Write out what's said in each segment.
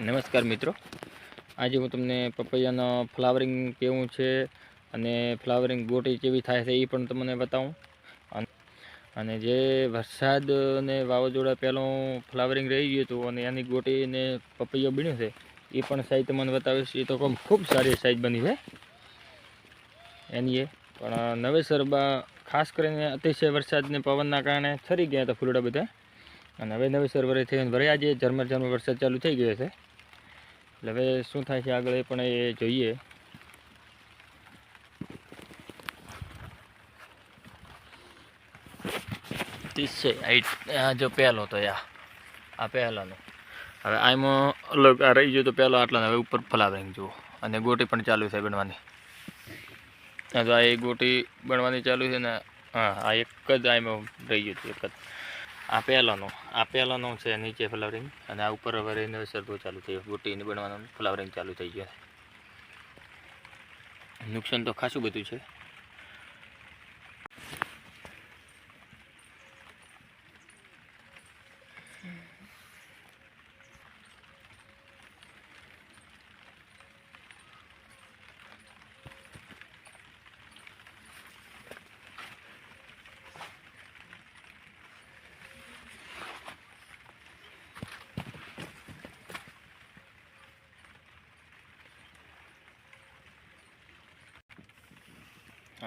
નમસ્કાર મિત્રો. આજે હું તમને પપૈયાનું ફ્લાવરિંગ કેવું છે અને ફ્લાવરિંગ ગોટી કેવી થાય છે એ પણ તમને બતાવું. અને જે વરસાદ અને વાવાઝોડા પહેલું ફ્લાવરિંગ રહી ગયું હતું અને એની ગોટીને પપૈયો બન્યું છે, એ પણ સાઈઝ તમને બતાવીશ. એ તો ખૂબ સારી સાઈઝ બની છે. એની એ, પણ નવેસર ખાસ કરીને અતિશય વરસાદને પવનના કારણે થરી ગયા હતા ફૂલડા બધા. અને હવે નવેસર વરે થઈને વરે આજે ઝરમર ઝરમર વરસાદ ચાલુ થઈ ગયો છે. એટલે હવે શું થાય છે આગળ એ પણ એ જોઈએ. ત્રીસ છે. આ જો પહેલો તો યા. આ પહેલાનો. હવે આમાં અલગ આ રહી ગયો તો પહેલો આટલા હવે ઉપર ફલાવરિંગ જુઓ. અને ગોટી પણ ચાલુ છે બનવાની. આ તો આ એ ગોટી બનવાની ચાલુ છે ને, હા, આ એક જ આમાં રહી ગયું હતું એક જ. આ પહેલાંનો આ પહેલાંનો છે નીચે ફ્લાવરિંગ અને આ ઉપર હવે રહીને સરતો ચાલુ થઈ ગયો. ગોટીને બનવાનું ફ્લાવરિંગ ચાલુ થઈ ગયું નુકસાન તો ખાસું બધું છે.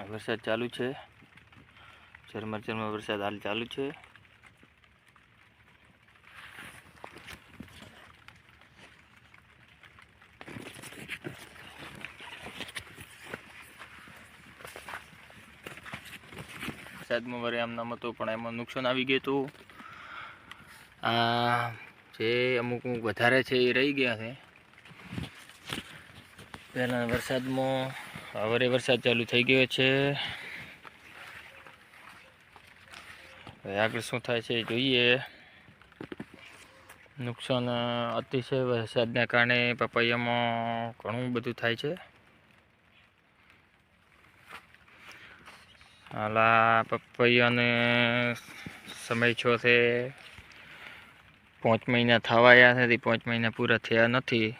વરસાદ ચાલુ છે. ઝરમર ઝરમર વરસાદ હાલ ચાલુ છે. વરસાદમાં વરે આમ નામ હતો, પણ એમાં નુકસાન આવી ગયું હતું. આ જે અમુક અમુક વધારે છે એ રહી ગયા છે. પહેલાં વરસાદમાં હવે વરસાદ ચાલુ થઈ ગયો છે. હવે આગળ શું થાય છે જોઈએ. નુકસાન અતિશય વરસાદના કારણે, પપૈયામાં ઘણું બધું થાય છે. હાલા પપૈયાને સમય છો છે. પાંચ મહિના થવા આવ્યા છે પાંચ મહિના પૂરા થયા નથી.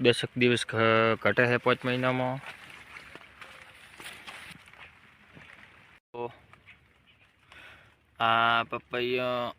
દસક દિવસ ઘ- ઘટે છે પાંચ મહિનામાં. તો આ પપૈયા